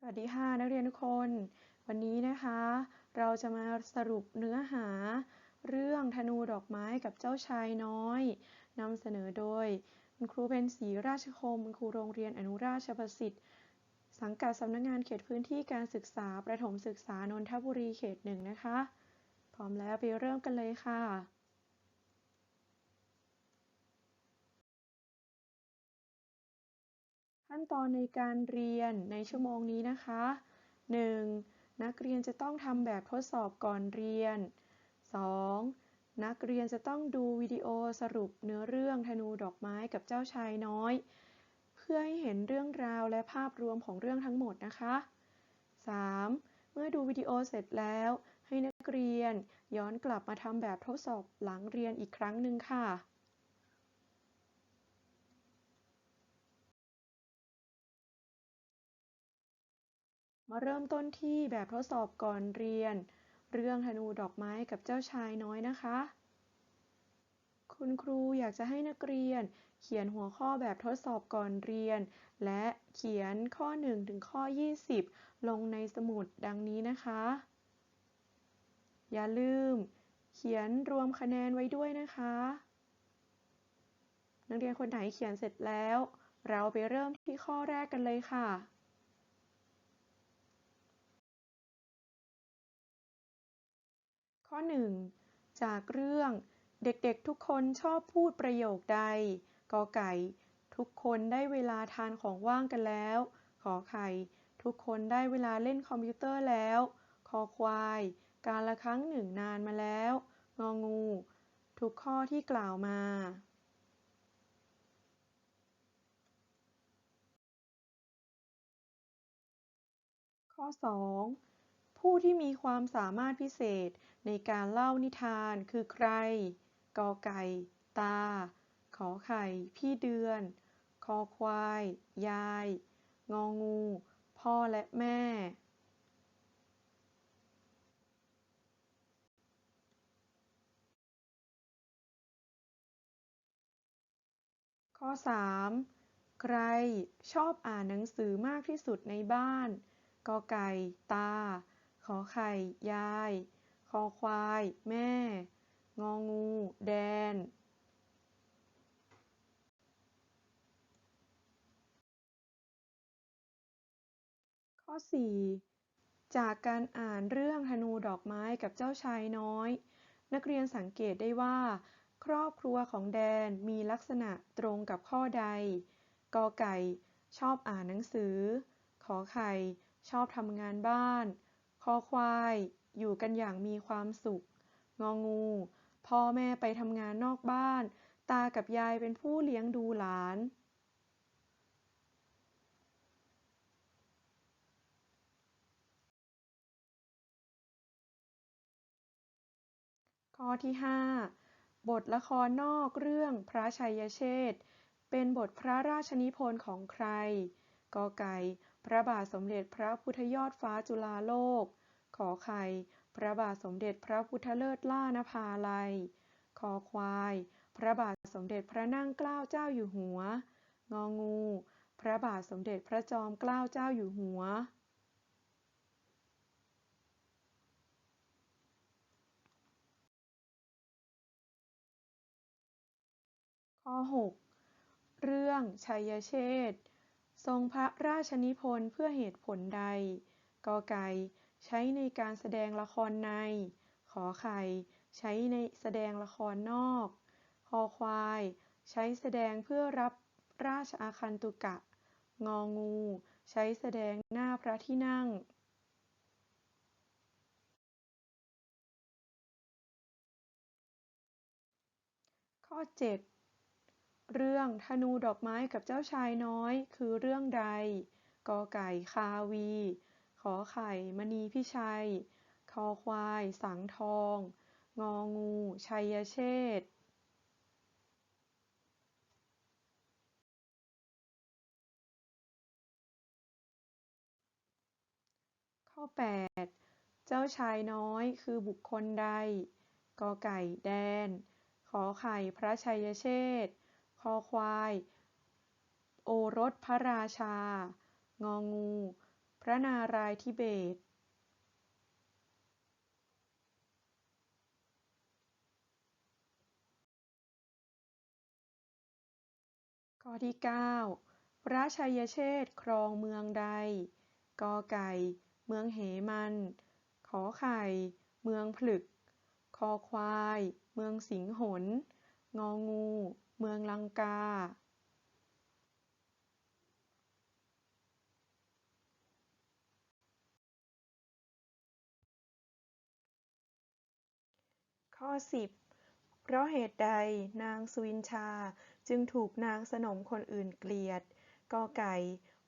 สวัสดีค่ะนักเรียนทุกคน วันนี้นะคะ เราจะมาสรุปเนื้อหา เรื่องธนูดอกไม้กับเจ้าชายน้อยนำเสนอโดยคุณครูเป็นศรีราชคมคุณครูโรงเรียนอนุราชประสิทธิ์ สังกัดสำนักงงานเขตพื้นที่การศึกษาประถมศึกษานนทบุรีเขตหนึ่งนะคะ พร้อมแล้วไปเริ่มกันเลยค่ะ ขั้นตอนในการเรียนในชั่วโมงนี้นะคะ 1. นักเรียนจะต้องทำแบบทดสอบก่อนเรียน 2. นักเรียนจะต้องดูวิดีโอสรุปเนื้อเรื่องธนูดอกไม้กับเจ้าชายน้อย เพื่อให้เห็นเรื่องราวและภาพรวมของเรื่องทั้งหมดนะคะ 3. เมื่อดูวิดีโอเสร็จแล้ว ให้นักเรียนย้อนกลับมาทำแบบทดสอบหลังเรียนอีกครั้งหนึ่งค่ะ มาเริ่มต้นที่แบบทดสอบก่อนเรียน เรื่องธนูดอกไม้กับเจ้าชายน้อยนะคะ คุณครูอยากจะให้นักเรียน เขียนหัวข้อแบบทดสอบก่อนเรียน และเขียนข้อ 1 ถึงข้อ 20 ลงในสมุดดังนี้นะคะ อย่าลืม เขียนรวมคะแนนไว้ด้วยนะคะ นักเรียนคนไหนเขียนเสร็จแล้ว เราไปเริ่มที่ข้อแรกกันเลยค่ะ ข้อ 1 จากเรื่องเด็กๆทุกคนชอบพูดประโยคใดกอไก่ ทุกคนได้เวลาทานของว่างกันแล้ว ขอไข่ ทุกคนได้เวลาเล่นคอมพิวเตอร์แล้ว คอควาย การละครั้งหนึ่งนานมาแล้ว งองู ทุกข้อที่กล่าวมาข้อ 2 ผู้ที่มีความสามารถพิเศษในการเล่านิทานคือใคร กอไก่ ตา ขอไข่ พี่เดือน คอควาย ยาย งองู พ่อและแม่ ข้อ 3 ใครชอบอ่านหนังสือมากที่สุดในบ้าน กอไก่ ตา ขอไข่ ยาย คอควาย แม่ งองู แดนข้อ 4 จากการอ่านเรื่องธนูดอกไม้กับเจ้าชายน้อย นักเรียนสังเกตได้ว่า ครอบครัวของแดนมีลักษณะตรงกับข้อใด กอไก่ ชอบอ่านหนังสือ ขอไข่ ชอบทำงานบ้าน อควายอยู่กันอย่างมีความสุข งองู พ่อแม่ไปทำงานนอกบ้าน ตากับยายเป็นผู้เลี้ยงดูหลาน ข้อที่ 5 บทละครนอกเรื่องพระชัยเชษเป็นบทพระราชนิพนธ์ของใครกอไก่ พระบาทสมเด็จพระพุทธยอดฟ้าจุฬาโลก ขอไข่ พระบาทสมเด็จพระพุทธเลิศล่านภาลัยคอควาย พระบาทสมเด็จพระนั่งเกล้าเจ้าอยู่หัว งองู พระบาทสมเด็จพระจอมเกล้าเจ้าอยู่หัว ข้อ 6 เรื่องชัยเชษทรงพระราชนิพนธ์เพื่อเหตุผลใด กอไก่ ใช้ในการแสดงละครใน ขอไข่ ใช้ในแสดงละครนอก คอควาย ใช้แสดงเพื่อรับราชอาคันตุกะ งองู ใช้แสดงหน้าพระที่นั่งข้อ 7 เรื่องธนูดอกไม้กับเจ้าชายน้อย คือเรื่องใด กอไก่คาวี ขอไข่มณีพิชัย คอควาย สังทอง งองู ชัยเชษฐ์ข้อ 8 เจ้าชายน้อยคือบุคคลใด กอไก่แดน ขอไข่พระชัยเชษฐ์คอควาย โอรสพระราชา งองู ระนารายณ์ทิเบตข้อที่ 9 พระชัยเชษครองเมืองใดกไก่ เมืองเหมัน ขอไข่ เมืองผลึก คอควาย เมืองสิงหน งองู เมืองลังกา ข้อ 10 เพราะเหตุใดนางสุวินชาจึงถูกนางสนมคนอื่นเกลียดกอไก่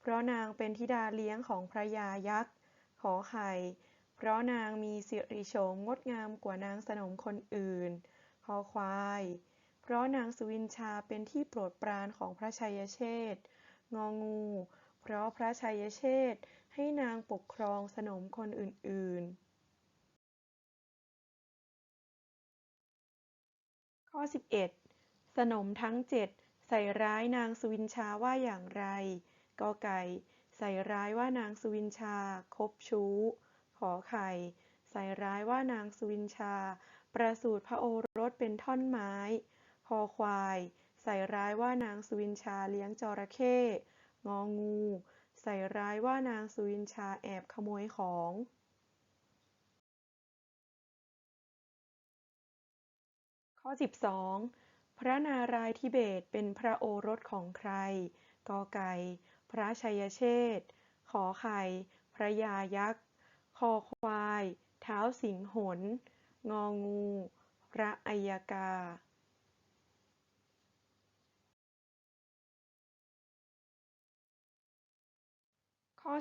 เพราะนางเป็นธิดาเลี้ยงของพระยายักษ์ ขอไข่ เพราะนางมีสิริโฉมงดงามกว่านางสนมคนอื่น คอควาย เพราะนางสุวินชาเป็นที่โปรดปรานของพระชัยเชษงองู เพราะพระชัยเชษให้นางปกครองสนมคนอื่นๆ อ 11 สนมทั้งเจ็ดใส่ร้ายนางสุวินชาว่าอย่างไร กอไก่ ใส่ร้ายว่านางสุวินชา คบชู้ ขอไข่ ใส่ร้ายว่านางสุวินชา ประสูติพระโอรสเป็นท่อนไม้ คอควาย ใส่ร้ายว่านางสุวินชาเลี้ยงจระเข้งองู ใส่ร้ายว่านางสุวินชาแอบขโมยของ ข้อ 12 พระนารายทิเบตเป็นพระโอรสของใครกไก่ พระชัยเชษขอไข่ พระยายักษ์ คอควาย เท้าสิงหน งองู พระอัยกาข้อ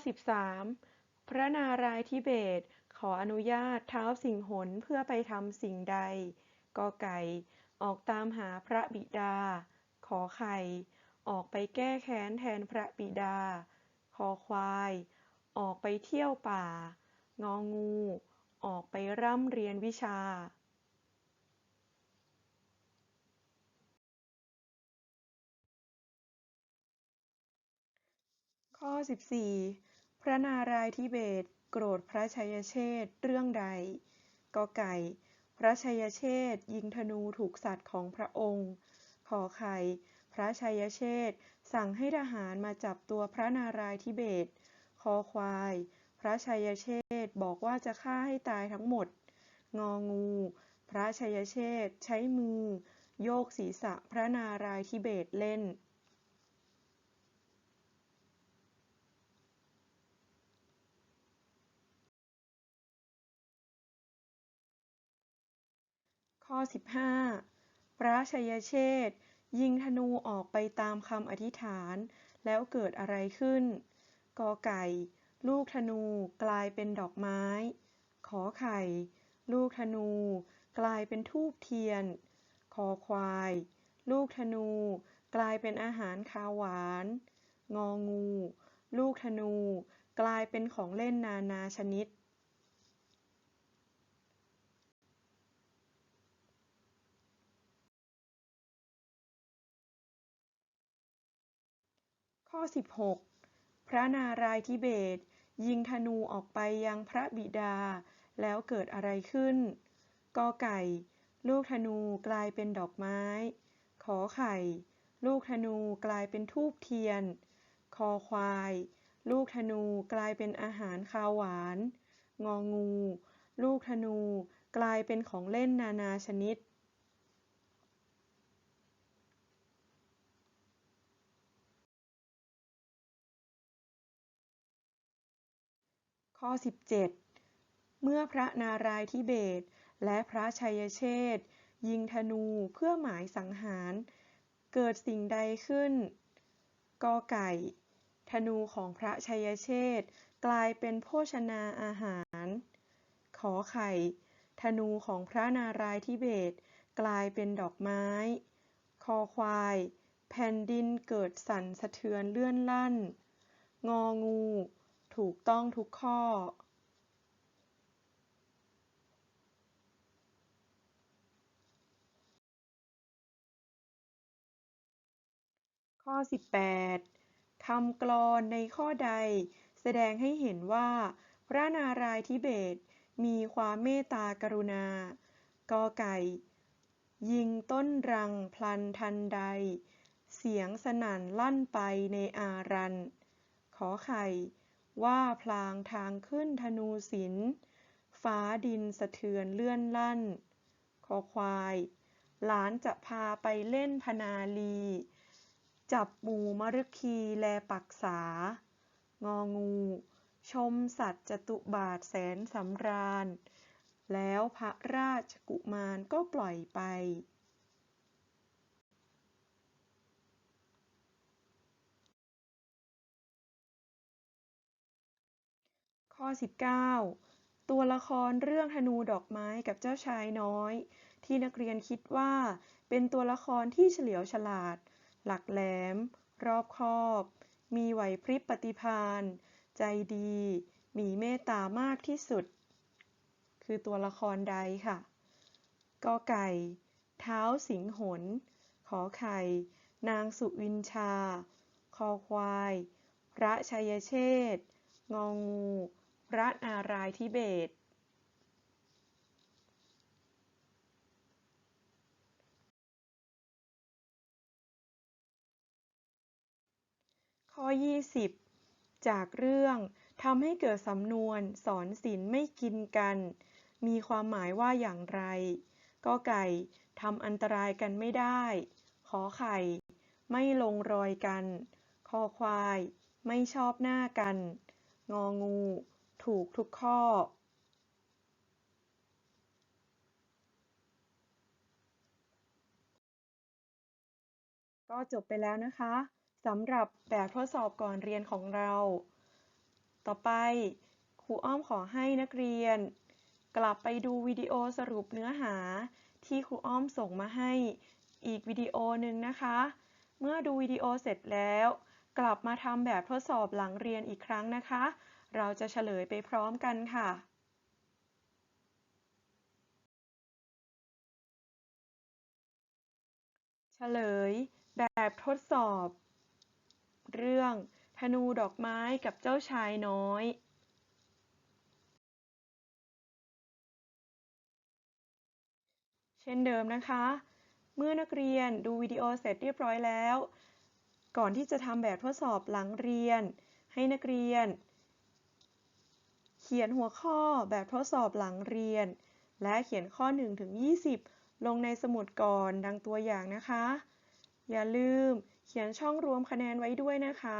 13 พระนารายทิเบตขออนุญาตเท้าสิงหนเพื่อไปทำสิ่งใด กไก่ ออกตามหาพระบิดา ขอไข่ ออกไปแก้แค้นแทนพระบิดา คอควาย ออกไปเที่ยวป่า งองู ออกไปร่ำเรียนวิชาข้อ 14 พระนารายณ์ทิเบต โกรธพระชัยเชษเรื่องใดกไก่ พระชัยเชษยิงธนูถูกสัตว์ของพระองค์ ขอไข่ พระชัยเชษสั่งให้ทหารมาจับตัวพระนารายณ์ทิเบต คอควาย พระชัยเชษบอกว่าจะฆ่าให้ตายทั้งหมด งองู พระชัยเชษใช้มือ โยกศีรษะพระนารายณ์ทิเบตเล่น ข้อ 15 พระชัยเชษยิงธนูออกไปตามคำอธิษฐาน แล้วเกิดอะไรขึ้น กอไก่ ลูกธนูกลายเป็นดอกไม้ ขอไข่ ลูกธนู กลายเป็นธูปเทียน คอควาย ลูกธนู กลายเป็นอาหารคาวหวาน งองู ลูกธนู กลายเป็นของเล่นนานาชนิด อ 16 พระนารายทิเบตยิงธนูออกไปยังพระบิดา แล้วเกิดอะไรขึ้น กอไก่ ลูกธนูกลายเป็นดอกไม้ ขอไข่ ลูกธนูกลายเป็นธูปเทียน คอควาย ลูกธนูกลายเป็นอาหารคาวหวาน งองู ลูกธนูกลายเป็นของเล่นนานาชนิด ข้อ 17 เมื่อพระนารายทิเบต และพระชัยเชษยิงธนูเพื่อหมายสังหาร เกิดสิ่งใดขึ้นกอไก่ ธนูของพระชัยเชษกลายเป็นโภชนาอาหาร ขอไข่ ธนูของพระนารายทิเบต กลายเป็นดอกไม้ คอควาย แผ่นดินเกิดสั่นสะเทือนเลื่อนลั่น งองู ถูกต้องทุกข้อข้อ 18 คำกลอนในข้อใด แสดงให้เห็นว่า พระนารายทิเบศมีความเมตตากรุณา กอไก่ ยิงต้นรังพลันทันใด เสียงสนั่นลั่นไปในอารัน ขอไข่ ว่าพลางทางขึ้นธนูศิลป์ฟ้าดินสะเทือนเลื่อนลั่น คอควาย หลานจะพาไปเล่นพนาลี จับหมู่มฤคีแลปักษา งองู ชมสัตว์จตุบาทแสนสำราญ แล้วพระราชกุมารก็ปล่อยไป ข้อ 19 ตัวละครเรื่องธนูดอกไม้กับเจ้าชายน้อย ที่นักเรียนคิดว่า เป็นตัวละครที่เฉลียวฉลาด หลักแหลม รอบคอบ มีไหวพริบปฏิภาณใจดี มีเมตตามากที่สุด คือตัวละครใดค่ะกอไก่ เท้าสิงหน ขอไข่ นางสุวินชา คอควาย พระชัยเชษฐ์งองู พระนารายทิเบศข้อ 20 จากเรื่องทำให้เกิดสำนวนสอนศิลไม่กินกัน มีความหมายว่าอย่างไรกอไก่ทำอันตรายกันไม่ได้ ขอไข่ ไม่ลงรอยกัน คอควาย ไม่ชอบหน้ากัน งองู ถูกทุกข้อ ก็จบไปแล้วนะคะสำหรับแบบทดสอบก่อนเรียนของเรา ต่อไปครูอ้อมขอให้นักเรียน กลับไปดูวิดีโอสรุปเนื้อหาที่ครูอ้อมส่งมาให้อีกวิดีโอหนึ่งนะคะ เมื่อดูวิดีโอเสร็จแล้ว กลับมาทำแบบทดสอบหลังเรียนอีกครั้งนะคะ เราจะเฉลยไปพร้อมกันค่ะเฉลยแบบทดสอบ เรื่องธนูดอกไม้กับเจ้าชายน้อยเช่นเดิมนะคะ เมื่อนักเรียนดูวิดีโอเสร็จเรียบร้อยแล้ว ก่อนที่จะทำแบบทดสอบหลังเรียน ให้นักเรียน ขียนหัวข้อแบบทดสอบหลังเรียน และเขียนข้อ 1 ถึง 20 ลงในสมุดก่อนดังตัวอย่างนะคะ อย่าลืมเขียนช่องรวมคะแนนไว้ด้วยนะคะ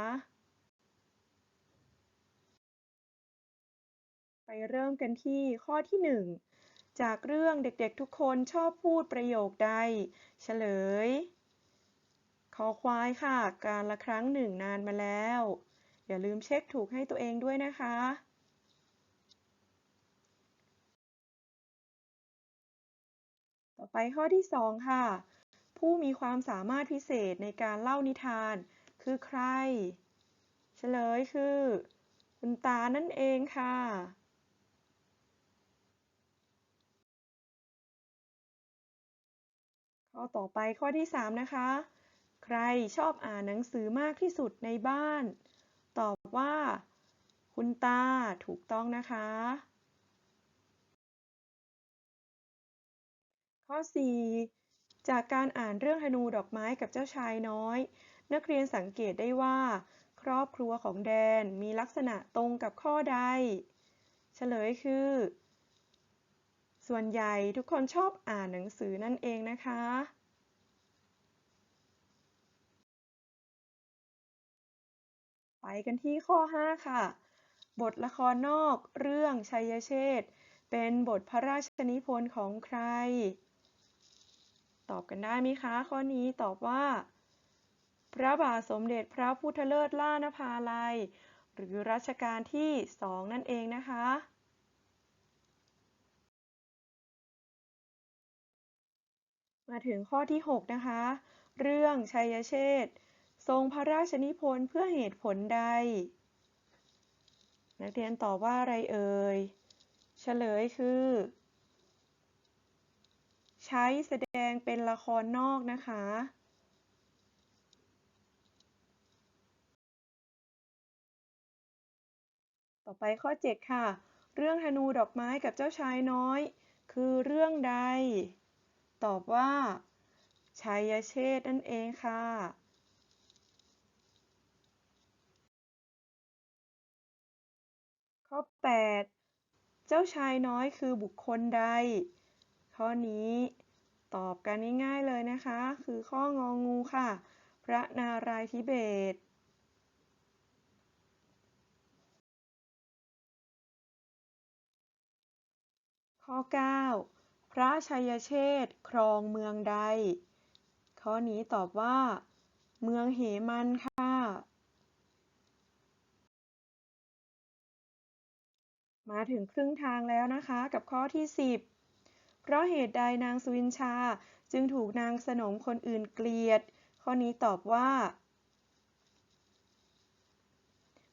ไปเริ่มกันที่ข้อที่ 1 จากเรื่องเด็กๆทุกคนชอบพูดประโยคใด เฉลยคอควายค่ะ การละครั้งหนึ่งนานมาแล้ว อย่าลืมเช็คถูกให้ตัวเองด้วยนะคะ ต่อไปข้อที่ 2 ค่ะ ผู้มีความสามารถพิเศษในการเล่านิทาน คือใคร เฉลยคือ คุณตานั่นเองค่ะข้อต่อไปข้อที่ 3 นะคะ ใครชอบอ่านหนังสือมากที่สุดในบ้าน ตอบว่า คุณตาถูกต้องนะคะ ข้อ 4 จากการอ่านเรื่องธนูดอกไม้กับเจ้าชายน้อย นักเรียนสังเกตได้ว่า ครอบครัวของแดนมีลักษณะตรงกับข้อใด เฉลยคือ ส่วนใหญ่ทุกคนชอบอ่านหนังสือนั่นเองนะคะไปกันที่ข้อ 5 ค่ะ บทละครนอกเรื่องชัยเชษเป็นบทพระราชนิพนธ์ของใคร ตอบกันได้ไหมคะ ข้อนี้ตอบว่า พระบาทสมเด็จพระพุทธเลิศล่านภาลัย หรือรัชกาลที่สองนั่นเองนะคะ มาถึงข้อที่ 6 นะคะ เรื่องชัยเชษฐทรงพระราชนิพนธ์เพื่อเหตุผลใด นักเรียนตอบว่าอะไรเอ่ย เฉลยคือ ใช้แสดงเป็นละครนอกนะคะ ต่อไปข้อ 7 ค่ะ เรื่องธนูดอกไม้กับเจ้าชายน้อย คือเรื่องใด ตอบว่าชัยเชษนั่นเองค่ะ ข้อ 8 เจ้าชายน้อยคือบุคคลใด ข้อนี้ ตอบกันง่ายๆเลยนะคะ คือข้ององูค่ะ พระนารายทิเบศข้อ 9 พระชัยเชษฐครองเมืองใด ข้อนี้ตอบว่า เมืองเหมันค่ะ มาถึงครึ่งทางแล้วนะคะกับข้อที่ 10 เพราะเหตุใดนางสุวินชาจึงถูกนางสนมคนอื่นเกลียด ข้อนี้ตอบว่า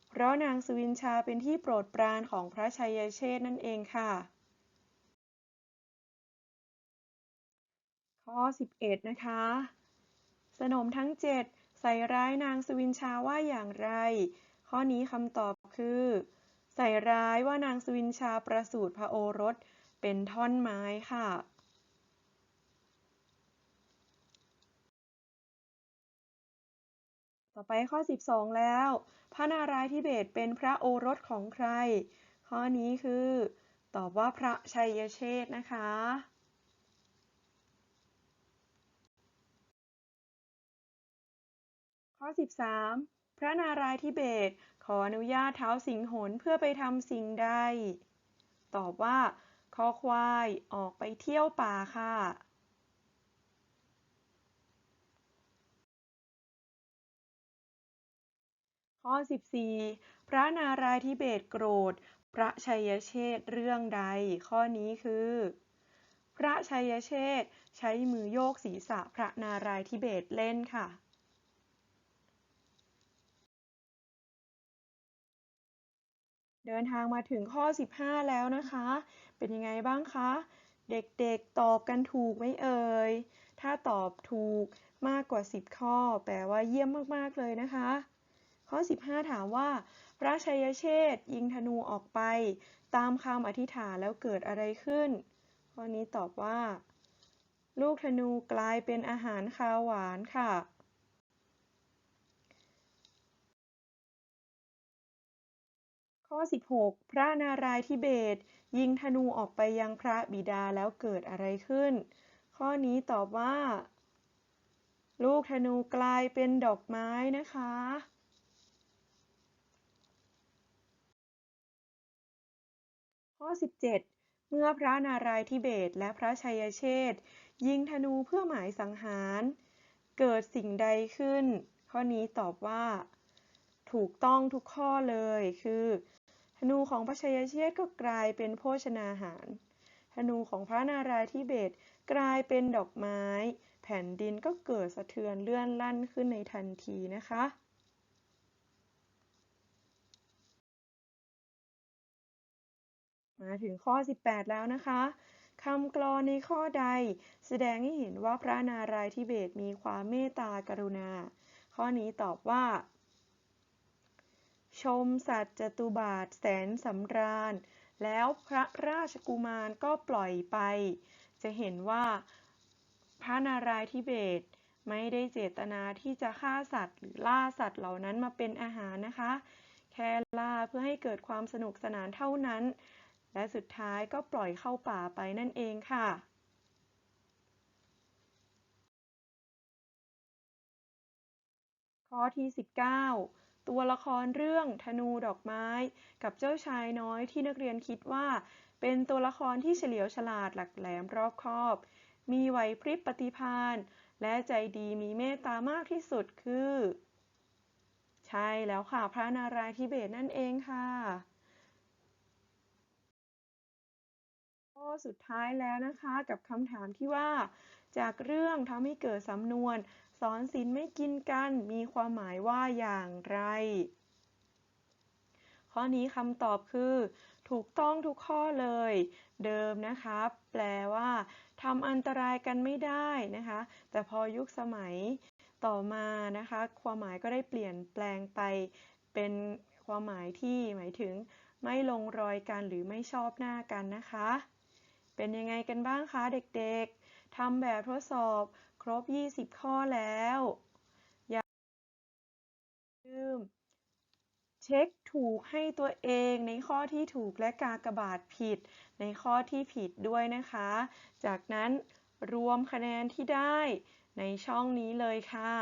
เพราะนางสุวินชาเป็นที่โปรดปรานของพระชัยเชษนั่นเองค่ะ ข้อ 11 นะคะ สนมทั้ง 7 ใส่ร้ายนางสุวินชาว่าอย่างไร ข้อนี้คำตอบคือ ใส่ร้ายว่านางสุวินชาประสูติพระโอรส เป็นท่อนไม้ค่ะต่อไปข้อ 12 แล้ว พระนารายณ์ทิเบศเป็นพระโอรสของใคร ข้อนี้คือตอบว่าพระชัยเชษ์นะคะ ข้อ 13 พระนารายณ์ทิเบศขออนุญาตเท้าสิงหนเพื่อไปทำสิ่งใด ตอบว่า คอควายออกไปเที่ยวป่าค่ะข้อ 14 พระนารายณ์ทิเบศโกรธ พระชัยเชษเรื่องใด ข้อนี้คือ พระชัยเชษใช้มือโยกศีรษะพระนารายณ์ทิเบศเล่นค่ะ เดินทางมาถึงข้อ 15 แล้วนะคะ เป็นยังไงบ้างคะ เด็กๆตอบกันถูกไหมเอ่ย ถ้าตอบถูกมากกว่า 10 ข้อ แปลว่าเยี่ยมมากๆเลยนะคะ ข้อ 15 ถามว่า พระชัยเชษยิงธนูออกไป ตามคำอธิษฐานแล้วเกิดอะไรขึ้น ข้อนี้ตอบว่า ลูกธนูกลายเป็นอาหารคาวหวานค่ะ ข้อ 16 พระนารายณ์ทิเบศยิงธนูออกไปยังพระบิดาแล้วเกิดอะไรขึ้น ข้อนี้ตอบว่า ลูกธนูกลายเป็นดอกไม้นะคะ ข้อ 17 เมื่อพระนารายณ์ทิเบศและพระชัยเชษยิงธนูเพื่อหมายสังหาร เกิดสิ่งใดขึ้น ข้อนี้ตอบว่าถูกต้องทุกข้อเลยคือ ธนูของพระชัยเชษฐ์ก็กลายเป็นโภชนาหาร ธนูของพระนารายทิเบศกลายเป็นดอกไม้ แผ่นดินก็เกิดสะเทือนเลื่อนลั่นขึ้นในทันทีนะคะมาถึงข้อ 18 แล้วนะคะคำกลอนในข้อใด แสดงให้เห็นว่าพระนารายทิเบศมีความเมตตากรุณา ข้อนี้ตอบว่า ชมสัตว์จตุบาทแสนสำราญ แล้วพระราชกุมารก็ปล่อยไป จะเห็นว่าพระนารายณ์ทิเบศไม่ได้เจตนาที่จะฆ่าสัตว์ หรือล่าสัตว์เหล่านั้นมาเป็นอาหารนะคะ แค่ล่าเพื่อให้เกิดความสนุกสนานเท่านั้น และสุดท้ายก็ปล่อยเข้าป่าไปนั่นเองค่ะข้อที่ 19 ตัวละครเรื่องธนูดอกไม้ กับเจ้าชายน้อยที่นักเรียนคิดว่า เป็นตัวละครที่เฉลียวฉลาดหลักแหลมรอบคอบ มีไหวพริบปฏิภาณและใจดีมีเมตตามากที่สุดคือ ใช่แล้วค่ะ พระนารายณ์ทิเบศนั่นเองค่ะข้อสุดท้ายแล้วนะคะกับคำถามที่ว่า จากเรื่องทำให้เกิดสำนวน สอนศีลไม่กินกันมีความหมายว่าอย่างไร ข้อนี้คำตอบคือ ถูกต้องทุกข้อเลย เดิมนะคะ แปลว่าทำอันตรายกันไม่ได้นะคะ แต่พอยุคสมัยต่อมานะคะ ความหมายก็ได้เปลี่ยนแปลงไป เป็นความหมายที่หมายถึงไม่ลงรอยกันหรือไม่ชอบหน้ากันนะคะ เป็นยังไงกันบ้างคะเด็กๆ ทำแบบทดสอบครบ 20 ข้อแล้ว อย่าลืม เช็คถูกให้ตัวเองในข้อที่ถูกและกากบาทผิด ในข้อที่ผิดด้วยนะคะ จากนั้นรวมคะแนนที่ได้ในช่องนี้เลยค่ะ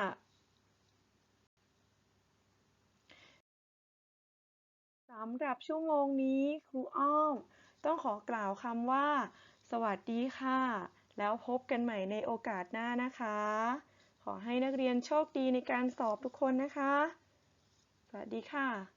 สำหรับชั่วโมงนี้ครูอ้อม ต้องขอกล่าวคำว่า สวัสดีค่ะ แล้วพบกันใหม่ในโอกาสหน้านะคะ ขอให้นักเรียนโชคดีในการสอบทุกคนนะคะ สวัสดีค่ะ